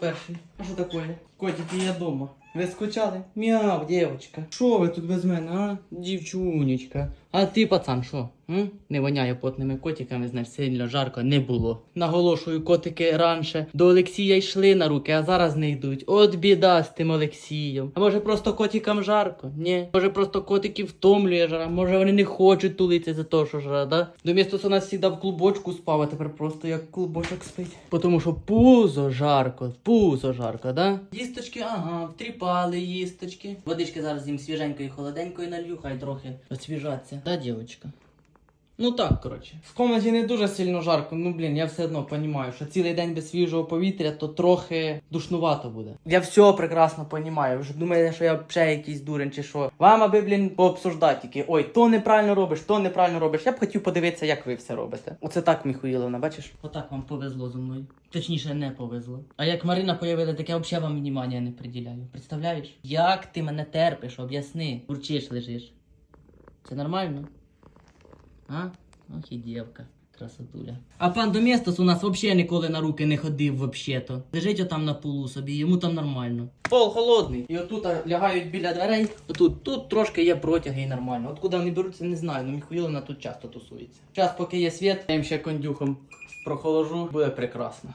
перший? А що таке? Котик, я дома. Ви скучали? Мяу, дівчинка. Що ви тут без мене, а? Дівчунечка. А ти, пацан, що? Не воняє потними котиками, значить сильно жарко не було. Наголошую, котики раніше до Олексія йшли на руки, а зараз не йдуть. От біда з тим Олексієм. А може просто котикам жарко? Ні. Може просто котиків втомлює жара, може вони не хочуть тулитися за те, що жара, да? До місто у нас завжди в клубочку спав, а тепер просто як клубочок спить. Тому що пузо жарко, пузо жарко, да? Їсточки, ага, втріпали їсточки. Водички зараз їм свіженької, холоденької налью, хай трохи освіжаться. Та, дівчинка? Ну так, коротше. В комнаті не дуже сильно жарко, ну блін, я все одно розумію, що цілий день без свіжого повітря, то трохи душнувато буде. Я все прекрасно розумію. Ви ж думаєте, що я ще якийсь дурень чи що. Вам аби, блін, пообсуждати тільки. Ой, то неправильно робиш, то неправильно робиш. Я б хотів подивитися, як ви все робите. Оце так, Міхуїловна, бачиш? Отак вам повезло зі мною. Точніше, не повезло. А як Марина появила, так я взагалі вам внимання не приділяю. Представляєш? Як ти мене терпиш, об'ясни. Урчиш лежиш. Це нормально? А? Ох і дівка. Красотуля. А пан Доместос у нас взагалі ніколи на руки не ходив вообще-то. Лежить отам на полу собі, йому там нормально. Пол холодний. І отут лягають біля дверей. Отут тут трошки є протяги і нормально. Откуда вони беруться, не знаю. Ну міхуїлина тут часто тусується. Час, поки є світ, я їм ще кондюхом прохоложу, буде прекрасно.